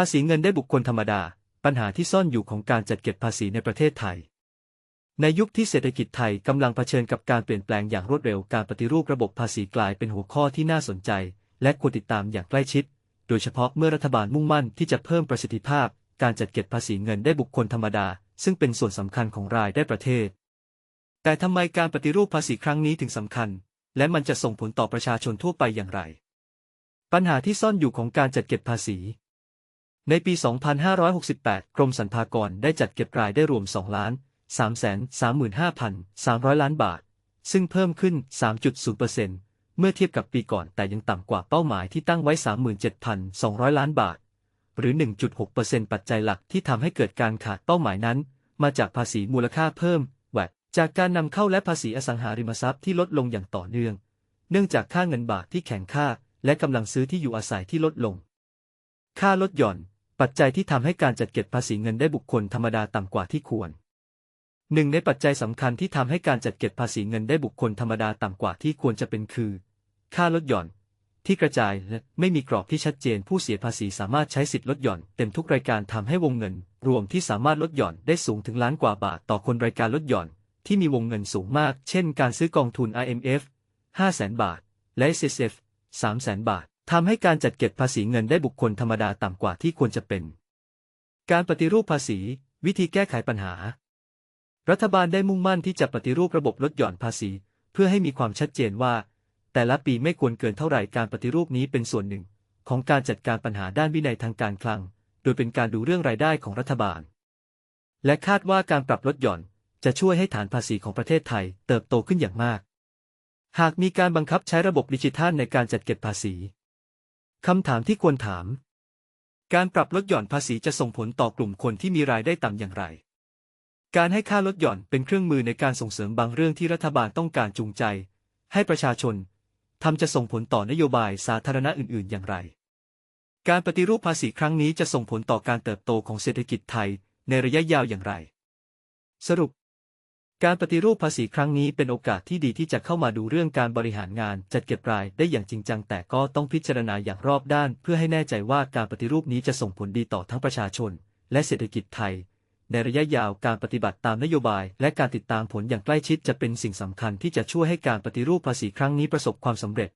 ภาษีเงินได้บุคคลธรรมดา ปัญหาที่ซ่อนอยู่ของการจัดเก็บภาษีในประเทศไทย ในยุคที่เศรษฐกิจไทยกำลังเผชิญกับการเปลี่ยนแปลงอย่างรวดเร็วการปฏิรูประบบภาษีกลายเป็นหัวข้อที่น่าสนใจ และควรติดตามอย่างใกล้ชิด โดยเฉพาะเมื่อรัฐบาลมุ่งมั่นที่จะเพิ่มประสิทธิภาพ การจัดเก็บภาษีเงินได้บุคคลธรรมดา ซึ่งเป็นส่วนสำคัญของรายได้ประเทศ แต่ทำไมการปฏิรูปภาษีครั้งนี้ถึงสำคัญ และมันจะส่งผลต่อประชาชนทั่วไปอย่างไร ปัญหาที่ซ่อนอยู่ของการจัดเก็บภาษี ในปี 2568 กรมสรรพากรได้จัดเก็บรายได้รวม 2 ล้าน 335,300 ล้านบาท ซึ่งเพิ่มขึ้น 3.0%เมื่อเทียบกับปีก่อนแต่ยังต่ำกว่าเป้าหมายที่ตั้งไว้ 37,200 ล้านบาท หรือ 1.6%ปัจจัยหลักที่ทำให้เกิดการขาดเป้าหมายนั้น มาจากภาษีมูลค่าเพิ่มแวดจากการนำเข้าและภาษีอสังหาริมทรัพย์ที่ลดลงอย่างต่อเนื่อง เนื่องจากค่าเงินบาทที่แข็งค่า และกำลังซื้อที่อยู่อาศัยที่ลดลง ค่าลดหย่อน ปัจจัยที่ทำให้การจัดเก็บภาษีเงินได้บุคคลธรรมดาต่ำกว่าที่ควรหนึ่งในปัจจัยสำคัญที่ทำให้การจัดเก็บภาษีเงินได้บุคคลธรรมดาต่ำกว่าที่ควรจะเป็นคือ ค่าลดหย่อน ที่กระจายและไม่มีกรอบที่ชัดเจนผู้เสียภาษีสามารถใช้สิทธิ์ลดหย่อนเต็มทุกรายการทำให้วงเงิน รวมที่สามารถลดหย่อนได้สูงถึงล้านกว่าบาทต่อคนรายการลดหย่อน ที่มีวงเงินสูงมาก เช่น การซื้อกองทุน IMF 500,000 บาท และ SSF 300,000 บาท ทำให้การจัดเก็บภาษีเงินได้บุคคลธรรมดาต่ำกว่าที่ควรจะเป็น การปฏิรูปภาษี วิธีแก้ไขปัญหา รัฐบาลได้มุ่งมั่นที่จะปฏิรูประบบลดหย่อนภาษี เพื่อให้มีความชัดเจนว่า แต่ละปีไม่ควรเกินเท่าไหร่การปฏิรูปนี้เป็นส่วนหนึ่ง ของการจัดการปัญหาด้านวินัยทางการคลัง โดยเป็นการดูเรื่องรายได้ของรัฐบาล และคาดว่าการปรับลดหย่อนจะช่วยให้ฐานภาษีของประเทศไทยเติบโตขึ้นอย่างมาก หากมีการบังคับใช้ระบบดิจิทัลในการจัดเก็บภาษี คำถามที่ควรถาม การปรับลดหย่อนภาษีจะส่งผลต่อกลุ่มคนที่มีรายได้ต่ำอย่างไร การให้ค่าลดหย่อนเป็นเครื่องมือในการส่งเสริมบางเรื่องที่รัฐบาลต้องการจูงใจ ให้ประชาชนทำจะส่งผลต่อนโยบายสาธารณะอื่น ๆ อย่างไร การปฏิรูปภาษีครั้งนี้จะส่งผลต่อการเติบโตของเศรษฐกิจไทยในระยะยาวอย่างไร สรุป การปฏิรูปภาษีครั้งนี้เป็นโอกาสที่ดีที่จะเข้ามาดูเรื่องการบริหารงานจัดเก็บรายได้อย่างจริงจัง แต่ก็ต้องพิจารณาอย่างรอบด้าน เพื่อให้แน่ใจว่าการปฏิรูปนี้จะส่งผลดีต่อทั้งประชาชน และเศรษฐกิจไทย ในระยะยาวการปฏิบัติตามนโยบาย และการติดตามผลอย่างใกล้ชิดจะเป็นสิ่งสำคัญที่จะช่วยให้การปฏิรูปภาษีครั้งนี้ประสบความสำเร็จ